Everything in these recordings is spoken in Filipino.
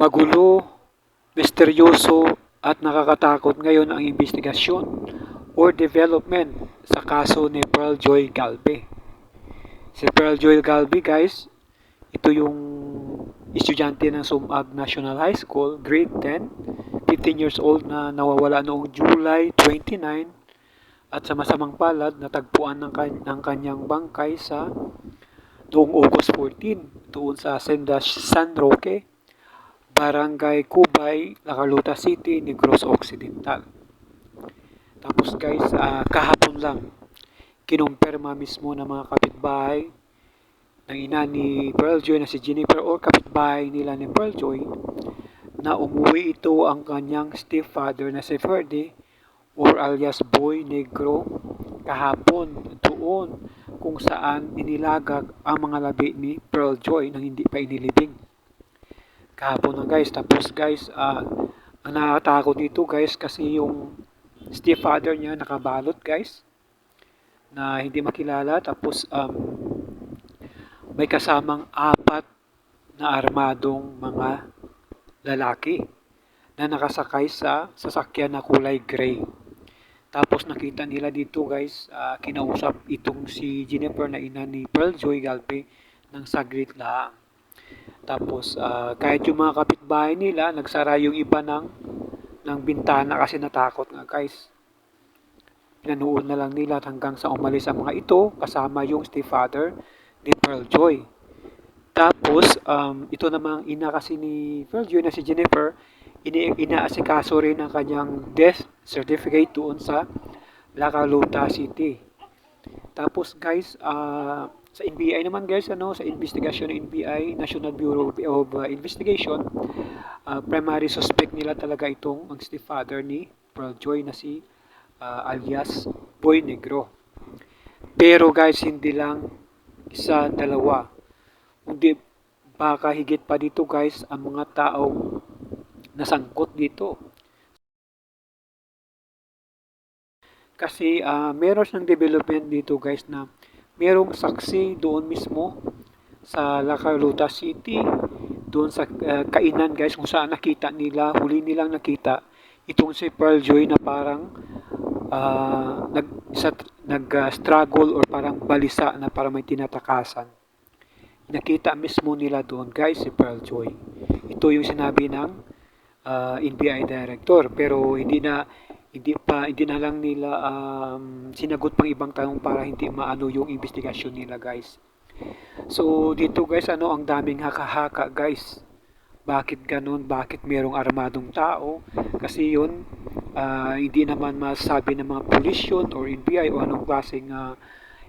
Magulo, misteryoso at nakakatakot. Ngayon ang investigasyon or development sa kaso ni Pearl Joy Galvez. Si Pearl Joy Galvez guys, ito yung estudyante ng Sumag National High School, grade 10, 15 years old na nawawala noong July 29 at sa masamang palad natagpuan ng, kan- ng kanyang bangkay sa noong August 14 doon sa Senda San Roque, Barangay Cubay, Lacaluta City, Negros Occidental. Tapos guys, ah, kahapon lang, kinumpirma mismo ng mga kapitbahay ng ina ni Pearl Joy na si Jennifer or kapitbahay nila ni Pearl Joy na umuwi ito ang kanyang stepfather na si Ferdy or alias Boy Negro kahapon doon kung saan inilagag ang mga labi ni Pearl Joy nang hindi pa inilibing. Kahapon na guys. Tapos guys, ah, ang nakakatakot dito guys kasi yung stepfather niya nakabalot guys na hindi makilala. Tapos um, may kasamang apat na armadong mga lalaki na nakasakay sa sasakyan na kulay gray. Tapos nakita nila dito guys, ah, kinausap itong si Jennifer na ina ni Pearl Joy Galpe ng saglit lang. Tapos ah, kahit yung mga kapitbahay nila, nagsara yung iba ng, ng bintana kasi natakot nga guys. Pinanood na lang nila hanggang sa umalis ang mga ito kasama yung stepfather ni Pearl Joy. Tapos, um, ito namang ina kasi ni Pearl Joy na si Jennifer, ini inaasikaso rin ang kanyang death certificate doon sa Lacaluta City. Tapos guys, ah, sa NBI naman guys, ano, sa investigation ng NBI, National Bureau of uh, Investigation, ah, primary suspect nila talaga itong ang stepfather ni Pearl na si ah, alias Boy Negro. Pero guys, hindi lang isa, dalawa. Hindi baka higit pa dito guys ang mga taong nasangkot dito. Kasi ah, meron siyang development dito guys na merong saksi doon mismo sa Lacaluta City, doon sa ah, kainan guys kung saan nakita nila, huli nilang nakita itong si Pearl Joy na parang ah, nag sa, nag-struggle or parang balisa na parang may tinatakasan. Nakita mismo nila doon guys si Pearl Joy. Ito yung sinabi ng ah, NBI director pero hindi na hindi pa hindi na lang nila um, sinagot pang ibang tanong para hindi maano yung investigasyon nila guys. So dito guys ano ang daming haka-haka guys. Bakit ganun? Bakit merong armadong tao? Kasi yun ah, hindi naman masabi ng mga pulis yun or NBI o anong klaseng ah,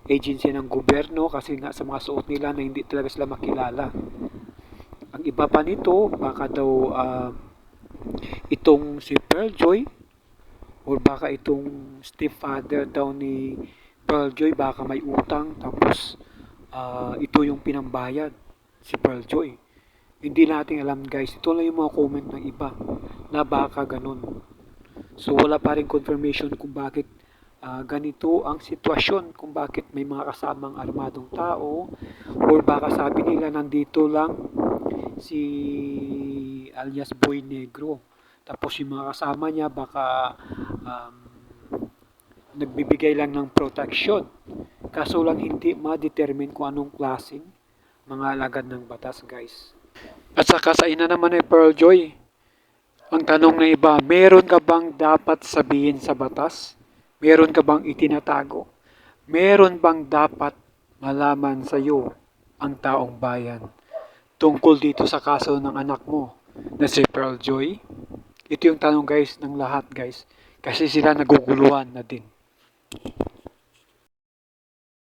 agency ng gobyerno kasi nga sa mga suot nila na hindi talaga sila makilala. Ang iba pa nito, baka daw ah, itong si Pearl Joy or baka itong stepfather daw ni Pearl Joy baka may utang tapos ah, ito yung pinambayad si Pearl Joy. Hindi natin alam guys, ito lang yung mga comment ng iba na baka ganun. So wala pa rin confirmation kung bakit ah, ganito ang sitwasyon, kung bakit may mga kasamang armadong tao or baka sabi nila nandito lang si alias Boy Negro. Tapos yung mga kasama niya baka um, nagbibigay lang ng protection. Kaso lang hindi ma-determine kung anong klaseng mga alagad ng batas guys. At saka sa ina naman ni Pearl Joy, ang tanong na iba, meron ka bang dapat sabihin sa batas? Meron ka bang itinatago? Meron bang dapat malaman sa iyo ang taong bayan tungkol dito sa kaso ng anak mo na si Pearl Joy? Ito yung tanong guys ng lahat guys. Kasi sila naguguluhan na din.